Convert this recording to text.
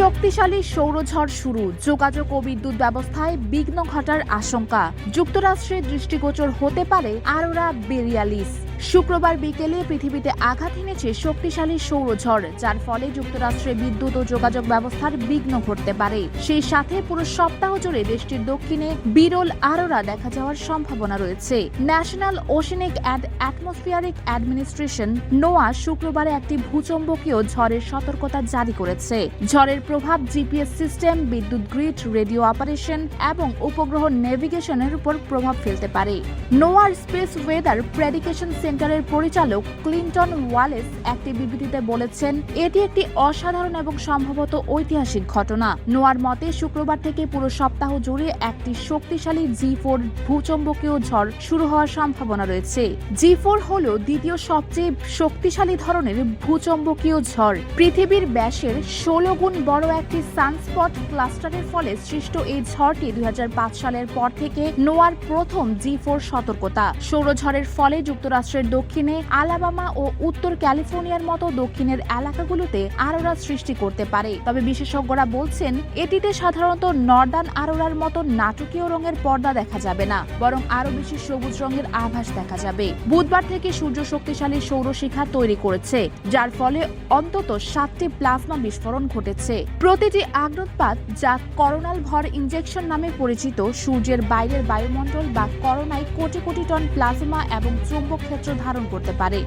শক্তিশালী সৌরঝড় শুরু। যোগাযোগ ও বিদ্যুৎ ব্যবস্থায় বিঘ্ন ঘটার আশঙ্কা। যুক্তরাষ্ট্রে দৃষ্টিগোচর হতে পারে আরোরা বেরিয়ালিস। শুক্রবার বিকেলে পৃথিবীতে আঘাত এনেছে শক্তিশালী সৌরঝড়, যার ফলে যুক্তরাষ্ট্রে বিদ্যুৎ ও যোগাযোগ ব্যবস্থার বিঘ্ন ঘটতে পারে। সেই সাথে পুরো সপ্তাহ জুড়ে দেশটির দক্ষিণে বিরল আরোরা দেখা যাওয়ার সম্ভাবনা রয়েছে। National oceanic and atmospheric administration, NOAA, শুক্রবারে একটি ভূচম্বকীয় ঝড়ের সতর্কতা জারি করেছে। ঝড়ের প্রভাব, জিপিএস সিস্টেম, বিদ্যুৎ গ্রিড, রেডিও অপারেশন এবং উপগ্রহ নেভিগেশনের উপর প্রভাব ফেলতে পারে। নোয়ার স্পেস ওয়েদার প্রেডিকেশন সেন্টারের পরিচালক ক্লিন্টন ওয়ালেস একটি বিবৃতিতে বলেছেন, এটি একটি অসাধারণ এবং সম্ভবত ঐতিহাসিক ঘটনা। নোয়ার মতে, শুক্রবার থেকে পুরো সপ্তাহ জুড়ে একটি শক্তিশালী জি ফোর ভূচম্বকীয় ঝড় শুরু হওয়ার সম্ভাবনা রয়েছে। জি ফোর হল দ্বিতীয় সবচেয়ে শক্তিশালী ধরনের ভূচম্বকীয় ঝড়। পৃথিবীর ব্যাসের ষোলো গুণ বড় একটি সানস্পট ক্লাস্টারের ফলে সৃষ্ট এই ঝড়টি দুই হাজার পাঁচ সালের পর থেকে নোয়ার প্রথম জি ফোর সতর্কতা। সৌরঝড়ের ফলে যুক্তরাষ্ট্রের দক্ষিণে আলাবামা ও উত্তর ক্যালিফোর্নিয়ার মতো দক্ষিণের এলাকাগুলোতে আরোরা সৃষ্টি করতে পারে। তবে বিশেষজ্ঞরা বলছেন, এটিতে সাধারণত নর্দান আরোরার মতো নাটকীয় রঙের পর্দা দেখা যাবে না, বরং আরও বেশি সবুজ রঙের আভাস দেখা যাবে। বুধবার থেকে সূর্য শক্তিশালী সৌরশিখা তৈরি করেছে, যার ফলে অন্তত সাতটি প্লাজমা বিস্ফোরণ ঘটেছে। প্রতিটি আগ্নোৎপাত যা করোনাল ভর ইনজেকশন নামে পরিচিত সূর্যের বাইরের বায়ুমণ্ডল বা করোনায় কোটি কোটি টন প্লাজমা এবং চৌম্বক ক্ষেত্র ধারণ করতে পারে।